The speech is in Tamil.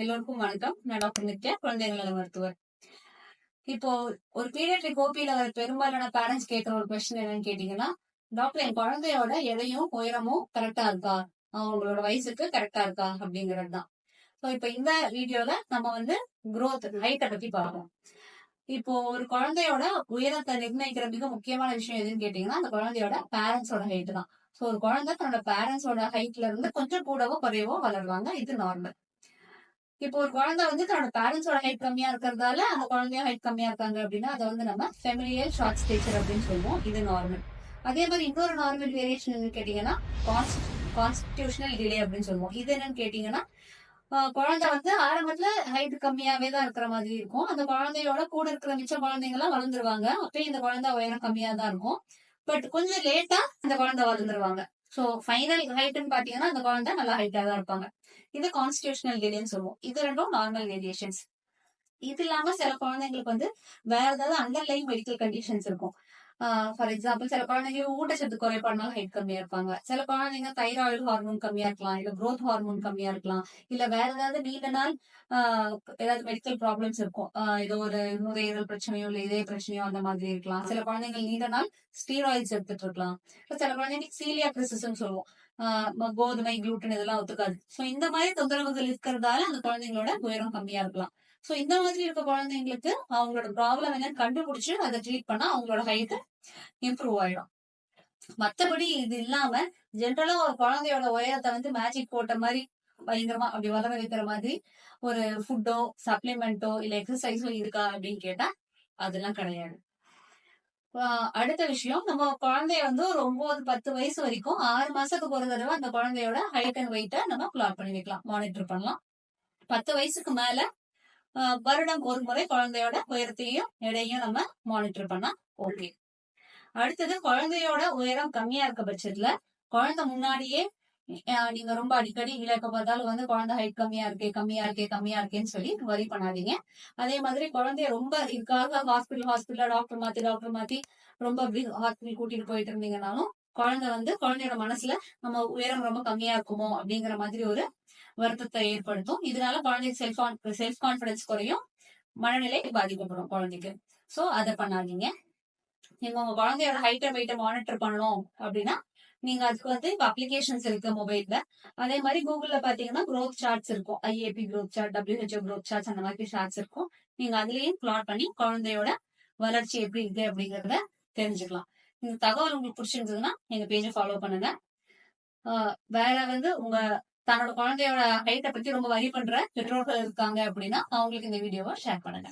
எல்லோருக்கும் வணக்கம். நான் டாக்டர் நித்யா குழந்தைகள் நல மருத்துவர். இப்போ ஒரு பீடியாட்ரிக் ஓபியில வர பெரும்பாலான பேரண்ட்ஸ் கேட்கிற ஒரு கொஸ்டின் என்னன்னு கேட்டீங்கன்னா டாக்டர் என் குழந்தையோட எடையும் உயரமும் கரெக்டா இருக்கா? அவங்களோட வயசுக்கு கரெக்டா இருக்கா? அப்படிங்கிறது தான். ஸோ இப்போ இந்த வீடியோல நம்ம வந்து குரோத் ஹைட்டை பத்தி பார்ப்போம். இப்போ ஒரு குழந்தையோட உயரத்தை நிர்ணயிக்கிற மிக முக்கியமான விஷயம் எதுன்னு கேட்டீங்கன்னா அந்த குழந்தையோட பேரண்ட்ஸோட ஹைட் தான். ஸோ ஒரு குழந்தை தன்னோட பேரண்ட்ஸோட ஹைட்ல இருந்து கொஞ்சம் கூடவோ குறையவோ வளருவாங்க. இது நார்மல் இப்போ ஒரு குழந்தை வந்து தன்னோட பேரண்ட்ஸோட ஹைட் கம்மியா இருக்கிறதால அந்த குழந்தையும் ஹைட் கம்மியா இருக்காங்க அப்படின்னா அதை வந்து நம்ம ஃபெமிலியல் ஷார்ட் ஸ்டேச்சர் அப்படின்னு சொல்லுவோம். இது நார்மல் அதே மாதிரி இன்னொரு நார்மல் வேரியேஷன் கேட்டீங்கன்னா கான்ஸ்டியூஷனல் டிலே அப்படின்னு சொல்லுவோம். இது என்னன்னு கேட்டீங்கன்னா குழந்தை வந்து ஆரம்பத்துல ஹைட் கம்மியாவே தான் இருக்கிற மாதிரி இருக்கும். அந்த குழந்தையோட கூட இருக்கிற மிச்ச குழந்தைங்க எல்லாம் வளர்ந்துருவாங்க. அப்பயும் இந்த குழந்தை உயரம் கம்மியா தான் இருக்கும். பட் கொஞ்சம் லேட்டா அந்த குழந்தை வளர்ந்துருவாங்க. சோ ஃபைனல் ஹைட்னு பாத்தீங்கன்னா அந்த குழந்தை நல்லா ஹைட்டா தான் இருப்பாங்க. இது கான்ஸ்டியூஷனல் டிலேன்னு சொல்லுவோம். இது ரெண்டும் நார்மல் வேரியேஷன்ஸ் இது இல்லாம சில குழந்தைங்களுக்கு வந்து வேற ஏதாவது அண்டர்லைன் மெடிக்கல் கண்டிஷன்ஸ் இருக்கும். ஃபார் எக்ஸாம்பிள் சில குழந்தைங்க ஊட்டச்சத்து குறைபாடுனால ஹைட் கம்மியா இருப்பாங்க சில குழந்தைங்க தைராய்டு ஹார்மோன் கம்மியா இருக்கலாம் இல்ல குரோத் ஹார்மோன் கம்மியா இருக்கலாம் இல்ல வேற ஏதாவது நீண்ட நாள் ஆஹ் ஏதாவது மெடிக்கல் ப்ராப்ளம்ஸ் இருக்கும் ஆஹ் ஏதோ ஒரு நுரையீரல் பிரச்சனையோ இல்ல இதய பிரச்சனையோ அந்த மாதிரி இருக்கலாம் சில குழந்தைங்க நீண்ட நாள் ஸ்டீராய்ட்ஸ் எடுத்துட்டு இருக்கலாம் இப்ப சில குழந்தைங்க சீலியா கிறிசிஸ்ன்னு சொல்லுவோம் கோதுமை குளூட்டன் இதெல்லாம் ஒத்துக்காது. சோ இந்த மாதிரி தொந்தரவுகள் இருக்கிறதால அந்த குழந்தைங்களோட உயரம் கம்மியா இருக்கலாம். சோ இந்த மாதிரி இருக்க குழந்தைங்களுக்கு அவங்களோட ப்ராப்ளம் என்னன்னு கண்டுபிடிச்சு அதை ட்ரீட் பண்ணா அவங்களோட ஹைட் இம்ப்ரூவ் ஆயிடும். மத்தபடி இது இல்லாம ஜென்ரலா ஒரு குழந்தையோட உயரத்தை வந்து மேஜிக் போட்ட மாதிரி பயங்கரமா அப்படி வளர வைக்கிற மாதிரி ஒரு ஃபுட்டோ சப்ளிமெண்டோ இல்ல எக்ஸசைஸோ இருக்கா அப்படின்னு கேட்டா அதெல்லாம் கிடையாது. அடுத்த விஷயம் நம்ம குழந்தைய வந்து ஒரு ஒன்பது பத்து வயசு வரைக்கும் ஆறு மாசத்துக்கு ஒரு தடவை அந்த குழந்தையோட ஹைட் அண்ட் வெயிட்ட நம்ம பிளாட் பண்ணி வைக்கலாம் மானிட்டர் பண்ணலாம். பத்து வயசுக்கு மேல வருடம் ஒரு முறை குழந்தையோட உயரத்தையும் எடையும் நம்ம மானிட்டர் பண்ணா ஓகே அடுத்தது குழந்தையோட உயரம் கம்மியா இருக்க பட்சத்துல குழந்தை முன்னாடியே நீங்க ரொம்ப அடிக்கடி இல்ல பார்த்தாலும் வந்து குழந்தை ஹைட் கம்மியா இருக்கே கம்மியா இருக்கே கம்மியா இருக்கேன்னு சொல்லி வரி பண்ணாதீங்க. அதே மாதிரி குழந்தைய ரொம்ப இதுக்காக ஹாஸ்பிட்டல் ஹாஸ்பிட்டல் டாக்டர் மாத்தி டாக்டர் மாத்தி ரொம்ப ஹாஸ்பிட்டல் கூட்டிட்டு போயிட்டு இருந்தீங்கனாலும் குழந்தை வந்து குழந்தையோட மனசுல நம்ம உயரம் ரொம்ப கம்மியா இருக்குமோ அப்படிங்கிற மாதிரி ஒரு வருத்தத்தை ஏற்படுத்தும். இதனால குழந்தைக்கு செல்ஃப் செல்ஃப் கான்பிடன்ஸ் குறையும் மனநிலை பாதிக்கப்படும் குழந்தைக்கு. சோ அதை பண்ணாதீங்க. நீங்க உங்க குழந்தையோட ஹைட்டை வெயிட்டை மானிட்டர் பண்ணணும் அப்படின்னா நீங்க அதுக்கு வந்து இப்போ அப்ளிகேஷன்ஸ் இருக்கு மொபைல்ல அதே மாதிரி கூகுள்ல பாத்தீங்கன்னா க்ரோத் சார்ட்ஸ் இருக்கும். IAP growth chart WHO growth charts அந்த மாதிரி சார்ட்ஸ் இருக்கும். நீங்க அதுலயும் பிளாட் பண்ணி குழந்தையோட வளர்ச்சி எப்படி இருக்கு அப்படிங்கறத தெரிஞ்சுக்கலாம். இந்த தகவல் உங்களுக்கு பிடிச்சிருந்ததுன்னா எங்க பேஜை ஃபாலோ பண்ணுங்க. வேற வந்து உங்க தன்னோட குழந்தையோட ஹைட்டை பத்தி ரொம்ப வரி பண்ற பெற்றோர்கள் இருக்காங்க அப்படின்னா அவங்களுக்கு இந்த வீடியோவை ஷேர் பண்ணுங்க.